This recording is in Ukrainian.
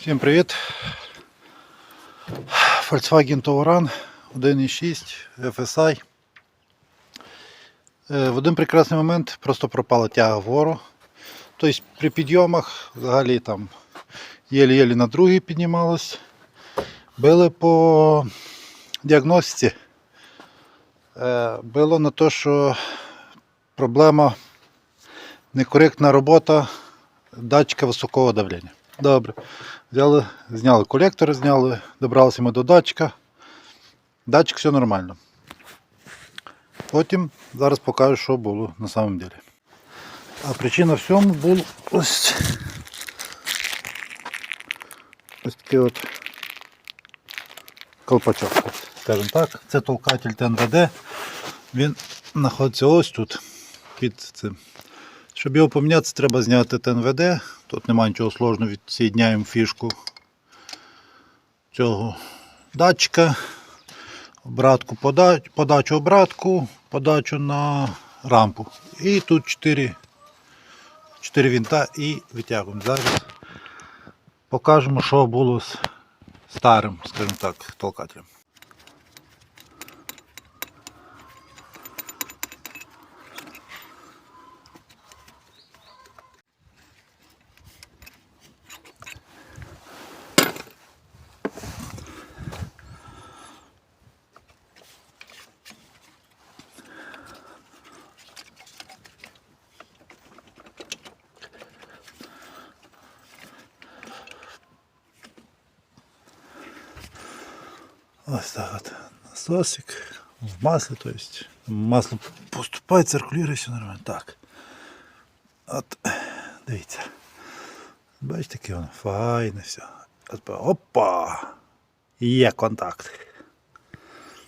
Всім привіт. Volkswagen Touran 1.6 FSI. Е, В один прекрасний момент просто пропала тяга вгору. Тобто при підйомах взагалі там єлі-єлі на другий піднімалось. Били по діагностиці. Е, Било на те, що проблема некоректна робота датчика високого давлення. Добре. Взяли, зняли колектори, зняли, добралися ми до датчика. Датчик все нормально. Потім зараз покажу, що було на самом деле. А причина всьому був ось, ось такий от колпачок. Скажімо так, це толкатель ТНВД. Він знаходиться ось тут під цим. Щоб його поміняти, треба зняти ТНВД. Тут немає нічого сложного, відсоєдняємо фішку цього датчика, обратку пода- подачу обратку, подачу на рампу. І тут 4, 4 вінта і витягуємо. Зараз покажемо, що було з старим, скажімо так, толкателем. Ось так от. Насосик в маслі, то есть масло поступає, циркулює, все нормально. Так. От, дивіться. Бачите, яке воно файне все. Опа! Є контакт.